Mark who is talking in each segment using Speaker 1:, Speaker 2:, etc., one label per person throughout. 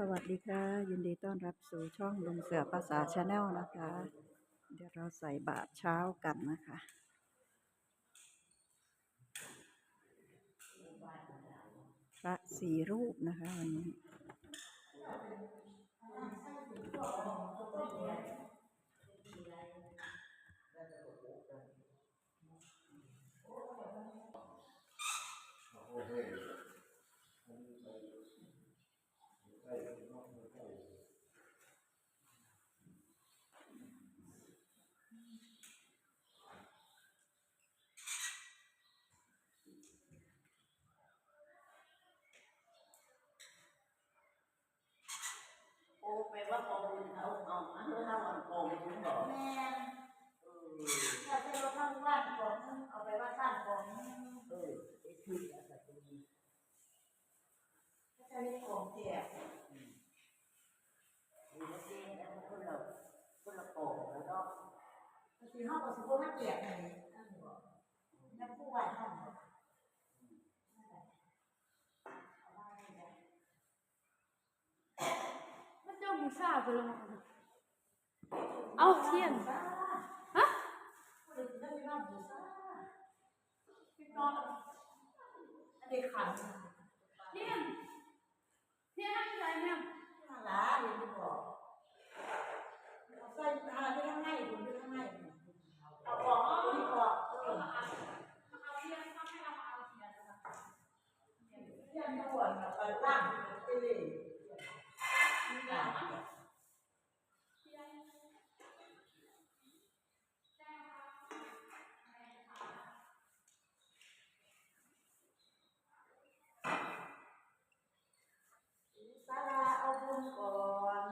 Speaker 1: สวัสดีค่ะ ยินดีต้อนรับสู่ช่องลุงเสือภาษาชาแนลนะคะ เดี๋ยวเราใส่บาตรเช้ากันนะคะ พระสี่รูปนะคะวันนี้
Speaker 2: โอ้แปลว่ากองบุญเขาเอาอันนี้ถ้าวันกองบุญบอก
Speaker 3: แม่
Speaker 2: เออ
Speaker 3: ถ้าจะเราทำบ้านของเอาไปว่าสร้างของ
Speaker 2: เออไอ้ที่แล้วแต่ตรงนี้
Speaker 3: ก็จะมีของเสีย
Speaker 2: มีแล้วเองแล้วคนเราคนละกองแล้วก็
Speaker 3: บางทีห้องก็สุขภาพเกียรติอะไรนั่นบอกนักผู้ว่าท่านบอก
Speaker 4: มันเจ้าหมูซ่าไปลงเอาเทียนฮะ
Speaker 3: คนอื่นก็มีบ้านอนอันนี้ขัน
Speaker 4: เทียนอะไรเนี่ย
Speaker 3: มาล้าเรียนบอกเอาใส่ตาไปทางไหนคุณไปทางไหนเอาบอกที่บอกเออ
Speaker 4: เอาเทียนทำให้เรามาเอาเทียนนะคะ
Speaker 3: เที่ยงทั้งวันไปล่างไปเลย ก่อน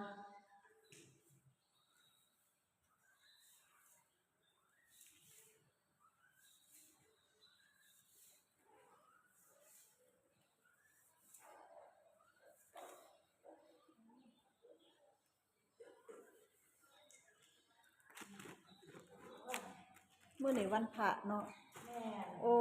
Speaker 1: เมื่อไหนวันพระเนาะ
Speaker 3: แม่
Speaker 1: โอ้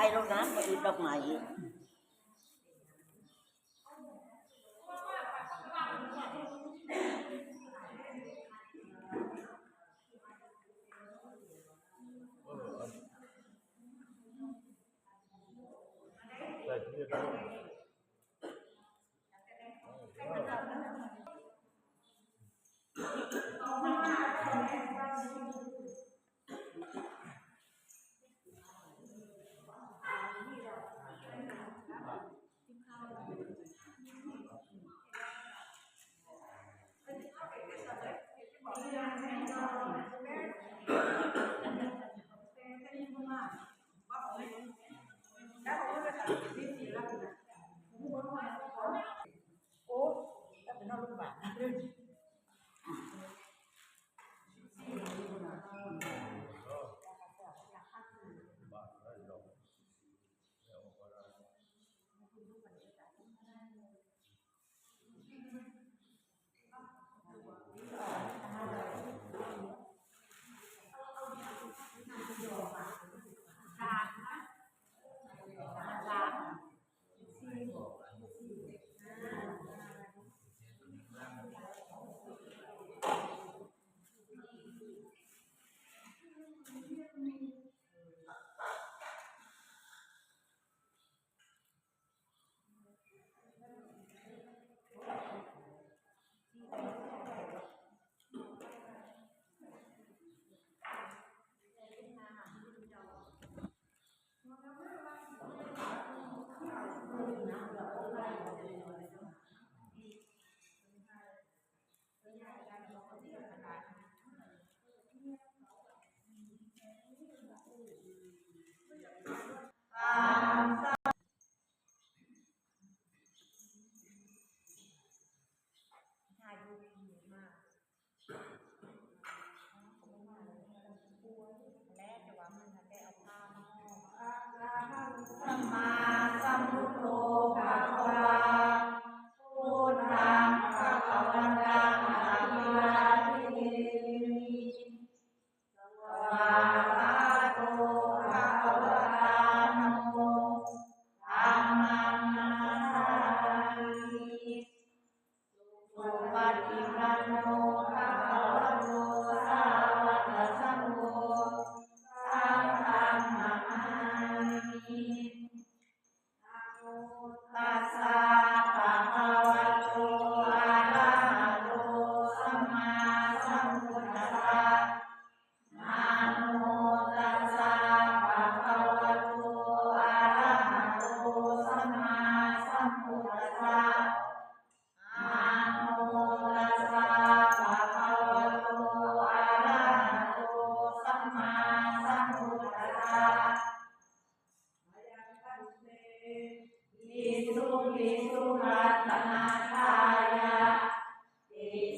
Speaker 2: ตายแล้วนะมาดูดอกไม้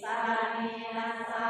Speaker 2: ติสานิรัสส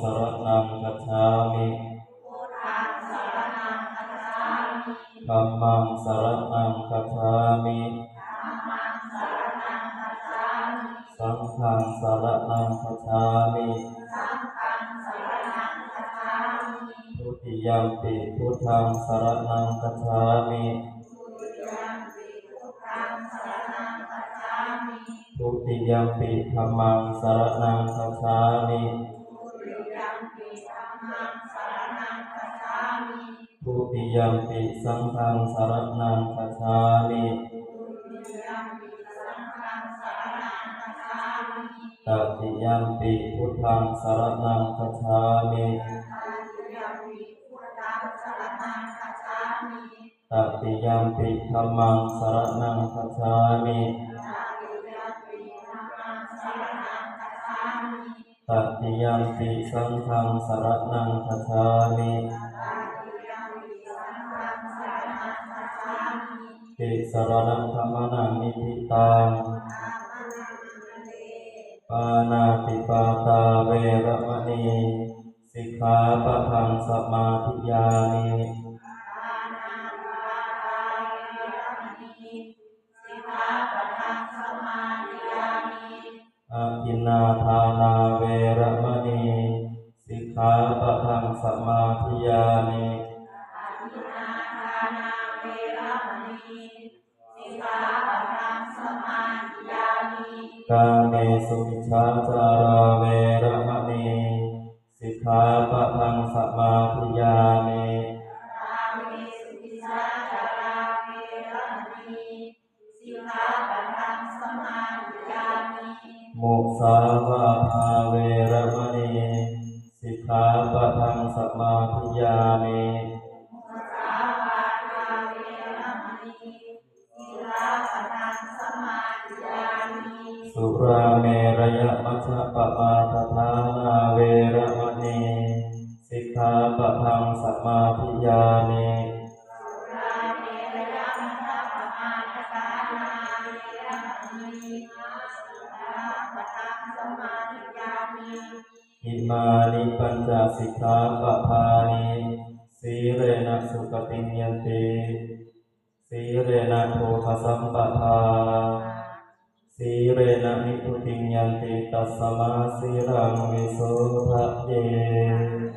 Speaker 5: สรณังคัจฉามิ
Speaker 2: พุทธังสรณังคัจฉามิ
Speaker 5: ธัมมังสรณังคัจฉามิ
Speaker 2: ธัมมังสรณังคัจฉามิ
Speaker 5: สังฆังสรณังคัจฉามิ
Speaker 2: สังฆังสรณังคัจฉามิ
Speaker 5: ทุติยัมปิพุทธังสรณังคัจฉามิ
Speaker 2: ทุติยัมปิพุทธังสรณังคัจฉามิ
Speaker 5: ทุติยัมปิธัมมังสรณังคัจฉามิ
Speaker 2: ยัมปิสัง
Speaker 5: ฆังสรณังคัจฉามิ
Speaker 2: ทุติยัมปิสังฆังสรณังคัจฉามิ
Speaker 5: ตติยัมปิพุทธังสรณังคัจฉามิ
Speaker 2: อาติยัมปิพุทธังสรณังคัจฉามิ
Speaker 5: ตติยัมปิธัมมังสรณังคัจฉามิ
Speaker 2: อาติยัมปิธัมมังสรณังคัจฉามิ
Speaker 5: ตติยัมปิสังฆังสรณังคัจฉามิ
Speaker 2: ติสรณัง
Speaker 5: ธรรมนังนิธิตัง
Speaker 2: อามานังเต
Speaker 5: ปานาติปาตาเวระมณีสิกขาปะทังสมาธิยามิ
Speaker 2: ปานาติปาตาเวรมณีสิกขาปะทังสมาธิยามิ
Speaker 5: อาทินนาทานาเวระมณีสิกขาปะทังสมาธิยามิ
Speaker 2: กา
Speaker 5: เมสุมิชาจาราเวระมณีสิกขาปะทังสมาธิยามิ
Speaker 2: สุราเม
Speaker 5: รยมั
Speaker 2: ชฌปะมา
Speaker 5: ทฐานาเวระมณีสิกขาปะทังสมาธิยามิ
Speaker 2: สุราเมรยมัชฌัปมาทฐานาเวรมณีสิกขาปะทังสมาธิยามิ
Speaker 5: อิมานิปัญจสิกขาปะทานิสีเรนะสุปฏิญญนติสีเรนะโภคสัมปทา සීලේන නිපුතිඤ්ඤන්තේ තස්සමා සීලං විසෝධයේ